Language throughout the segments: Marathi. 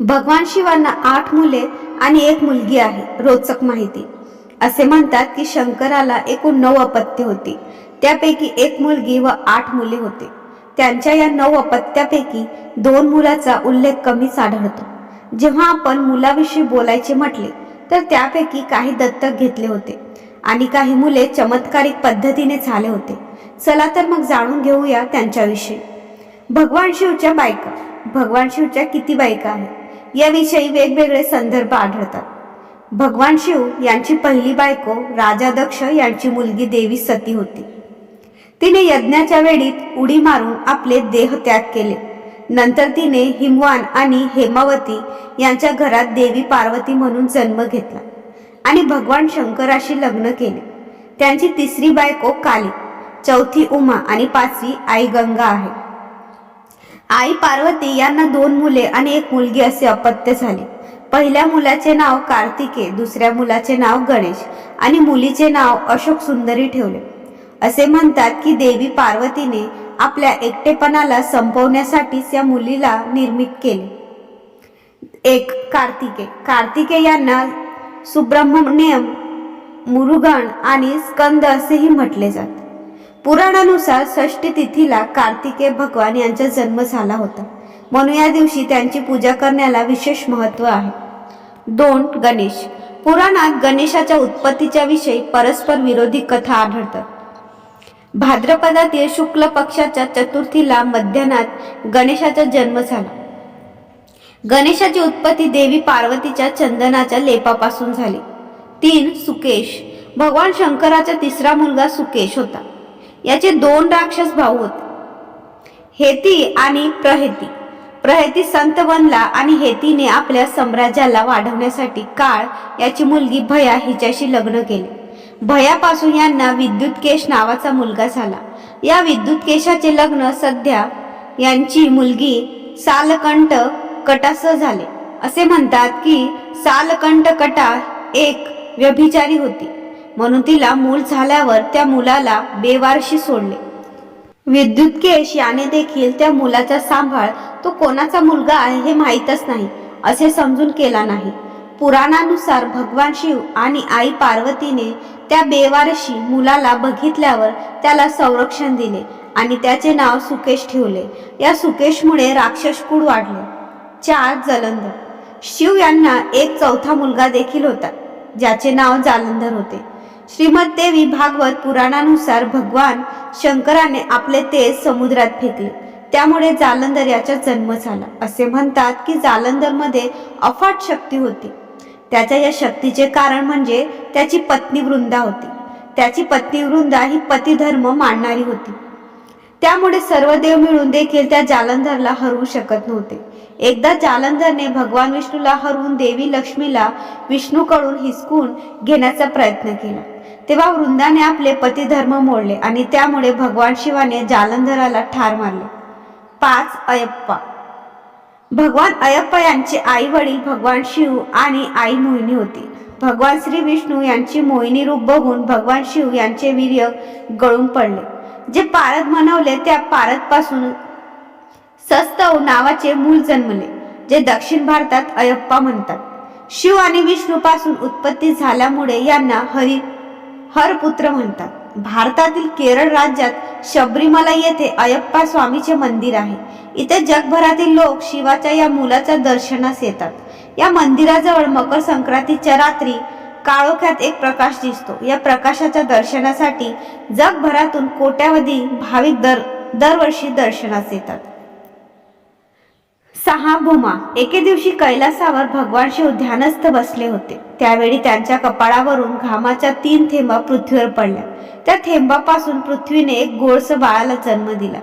भगवान शिवांना आठ मुले आणि एक मुलगी आहे रोचक माहिती. असे म्हणतात की शंकराला एकूण नऊ अपत्य होती. त्यापैकी एक मुलगी व आठ मुले होते. त्यांच्या या नऊ अपत्यापैकी दोन मुलाचा उल्लेख कमीच आढळतो जेव्हा आपण मुलाविषयी बोलायचे म्हटले तर त्यापैकी काही दत्तक घेतले होते आणि काही मुले चमत्कारिक पद्धतीने झाले होते. चला तर मग जाणून घेऊया त्यांच्याविषयी. भगवान शिवच्या बायका. भगवान शिवच्या किती बायका आहेत? याविषयी वेगवेगळे संदर्भ आढळतात. भगवान शिव यांची पहिली बायको राजा दक्ष यांची मुलगी देवी सती होती. तिने यज्ञाच्या वेळीत उडी मारून आपले देह त्याग केले. नंतर तिने हिमवान आणि हेमावती यांच्या घरात देवी पार्वती म्हणून जन्म घेतला आणि भगवान शंकराशी लग्न केले. त्यांची तिसरी बायको काली चौथी उमा आणि पाचवी आई गंगा आहे. आई पार्वती यांना दोन मुले आणि एक मुलगी असे अपत्य झाले. पहिल्या मुलाचे नाव कार्तिके दुसऱ्या मुलाचे नाव गणेश आणि मुलीचे नाव अशोक सुंदरी ठेवले. असे म्हणतात की देवी पार्वतीने आपल्या एकटेपणाला संपवण्यासाठीच या मुलीला निर्मित केले. एक कार्तिके. कार्तिके यांना सुब्रह्मण्यम मुरुगण आणि स्कंद असेही म्हटले जाते. पुराणानुसार षष्टी तिथीला कार्तिकेय भगवान यांचा जन्म झाला होता. म्हणून या दिवशी त्यांची पूजा करण्याला विशेष महत्त्व आहे. दोन गणेश. पुराणात गणेशाच्या उत्पत्तीच्या विषयी परस्पर विरोधी कथा आढळतात. भाद्रपदातील शुक्ल पक्षाच्या चतुर्थीला मध्यानात गणेशाचा जन्म झाला. गणेशाची उत्पत्ती देवी पार्वतीच्या चंदनाच्या लेपापासून झाली. तीन सुकेश. भगवान शंकराचा तिसरा मुलगा सुकेश होता. याचे दोन राक्षस भाऊ होते. हेती आणि प्रहेती. प्रहेती संत बनला आणि हेतीने आपल्या साम्राज्याला वाढवण्यासाठी काळ याची मुलगी भया हिच्याशी लग्न केले. भयापासून यांना विद्युत केश नावाचा मुलगा झाला. या विद्युत केशाचे लग्न सध्या यांची मुलगी सालकंठ कटासह झाले. असे म्हणतात की सालकंठ कटा एक व्यभिचारी होती. म्हणून तिला मूल झाल्यावर त्या मुलाला बेवारशी सोडले. विद्युत केश याने देखील त्या मुलाचा सांभाळ तो कोणाचा मुलगा आहे हे माहीतच नाही असे समजून केला नाही. पुराणानुसार भगवान शिव आणि आई पार्वतीने त्या बेवारशी मुलाला बघितल्यावर त्याला संरक्षण दिले आणि त्याचे नाव सुकेश ठेवले. या सुकेशमुळे राक्षसकुळ वाढले. चार जलंधर. शिव यांना एक चौथा मुलगा देखील होता ज्याचे नाव जालंधर होते. श्रीमद देवी भागवत पुराणानुसार भगवान शंकराने आपले तेज समुद्रात फेकले. त्यामुळे जालंधर याचा जन्म झाला. असे म्हणतात की जालंधरमध्ये अफाट शक्ती होती. त्याच्या या शक्तीचे कारण म्हणजे त्याची पत्नी वृंदा होती. त्याची पत्नी वृंदा ही पतिधर्म मांडणारी होती. त्यामुळे सर्व देव मिळून देखील त्या जालंधरला हरवू शकत नव्हते. एकदा जालंधरने भगवान विष्णूला हरवून देवी लक्ष्मीला विष्णूकडून हिसकून घेण्याचा प्रयत्न केला. तेव्हा वृंदाने आपले पतिधर्म मोडले आणि त्यामुळे भगवान शिवाने जालंधराला ठार मारले. पाच अयप्पा. भगवान अयप्पा यांचे आई वडील भगवान शिव आणि आई मोहिनी होती. भगवान श्री विष्णू यांची मोहिनी रूप बघून भगवान शिव यांचे वीर्य गळून पडले. जे पारद म्हणवले त्या पारदपासून सस्तव नावाचे मूल जन्मले जे दक्षिण भारतात अयप्पा म्हणतात. शिव आणि विष्णू पासून उत्पत्ती झाल्यामुळे यांना हरी हरपुत्र म्हणतात. भारतातील केरळ राज्यात शबरीमला येथे अयप्पा स्वामीचे मंदिर आहे. इथे जगभरातील लोक शिवाच्या या मुलाच्या दर्शनास येतात. या मंदिराजवळ मकर संक्रांतीच्या रात्री काळोख्यात एक प्रकाश दिसतो. या प्रकाशाच्या दर्शनासाठी जगभरातून कोट्यावधी भाविक दर दरवर्षी दर्शनास येतात. सहा भूमा एके दिवशी कैलासावर भगवान शिव ध्यानस्थ बसले होते. त्यावेळी त्यांच्या कपाळावरून घामाच्या तीन थेंबा पृथ्वीवर पडल्या. त्या थेंबापासून पृथ्वीने एक गोळस बाळाला जन्म दिला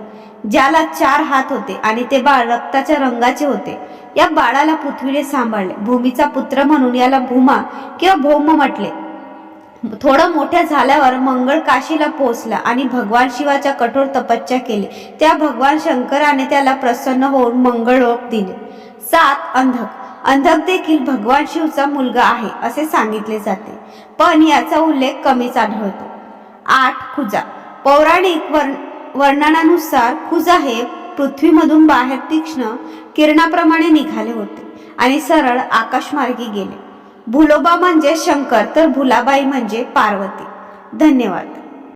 ज्याला चार हात होते आणि ते बाळ रक्ताच्या रंगाचे होते. या बाळाला पृथ्वीने सांभाळले. भूमीचा पुत्र म्हणून याला भूमा किंवा भौम म्हटले. थोडं मोठ्या झाल्यावर मंगळ काशीला पोहोचला आणि भगवान शिवाच्या कठोर तपस्या केली. त्या भगवान शंकराने त्याला प्रसन्न होऊन मंगळ लोक दिले. सात अंधक. अंधक देखील भगवान शिवचा मुलगा आहे असे सांगितले जाते. पण याचा उल्लेख कमीच आढळतो आठ खुजा. पौराणिक वर्ण वर्णनानुसार खुजा हे पृथ्वीमधून बाहेर तीक्ष्ण किरणाप्रमाणे निघाले होते आणि सरळ आकाशमार्गी गेले. भुलोबा म्हणजे शंकर तर भुलाबाई म्हणजे पार्वती. धन्यवाद.